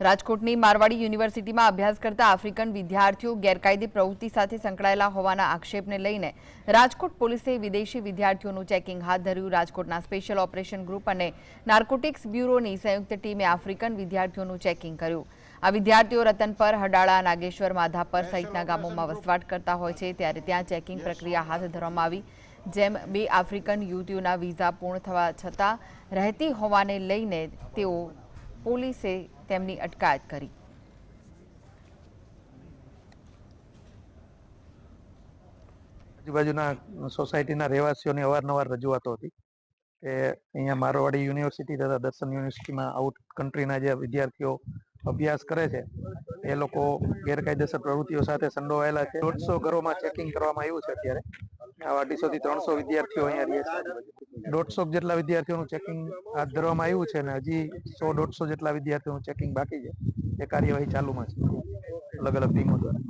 રાજકોટની મારવાડી યુનિવર્સિટીમાં અભ્યાસ કરતા આફ્રિકન વિદ્યાર્થીઓ ગેરકાયદે પ્રવૃત્તિ સાથે સંકળાયેલા હોવાના આક્ષેપને લઈને રાજકોટ પોલીસે વિદેશી વિદ્યાર્થીઓનું ચેકિંગ હાથ ધર્યું. રાજકોટના સ્પેશિયલ ઓપરેશન ગ્રુપ અને નાર્કોટિક્સ બ્યુરોની સંયુક્ત ટીમે આફ્રિકન વિદ્યાર્થીઓનું ચેકિંગ કર્યું. આ વિદ્યાર્થીઓ રતનપર હડાળા, નાગેશ્વર, માધાપર સહિતના ગામોમાં વસવાટ કરતા હોય છે. ત્યારે ત્યાં ચેકિંગ પ્રક્રિયા હાથ ધરવામાં આવી, જેમ બે આફ્રિકન યુવતીઓના વિઝા પૂર્ણ થવા છતાં રહેતી હોવાને લઈને તેઓ પોલીસે તેમની અટકાયત કરી. આજુબાજુના સોસાયટીના રહેવાસીઓની અવારનવાર રજૂઆતો હતી કે અહીંયા મારવાડી યુનિવર્સિટી તથા દર્શન યુનિવર્સિટીમાં આઉટ કન્ટ્રીના જે વિદ્યાર્થીઓ અભ્યાસ કરે છે, એ લોકો ગેરકાયદેસર પ્રવૃત્તિઓ સાથે સંડોવાયેલા છે. દોઢસો ઘરોમાં ચેકિંગ કરવામાં આવ્યું છે અત્યારે. આવા અઢીસો થી ત્રણસો વિદ્યાર્થીઓ અહીંયા રહે છે. દોઢસો જેટલા વિદ્યાર્થીઓનું ચેકિંગ હાથ ધરવામાં આવ્યું છે અને હજી સો દોઢસો જેટલા વિદ્યાર્થીઓનું ચેકિંગ બાકી છે. એ કાર્યવાહી ચાલુમાં છે. અલગ અલગ ટીમો દ્વારા.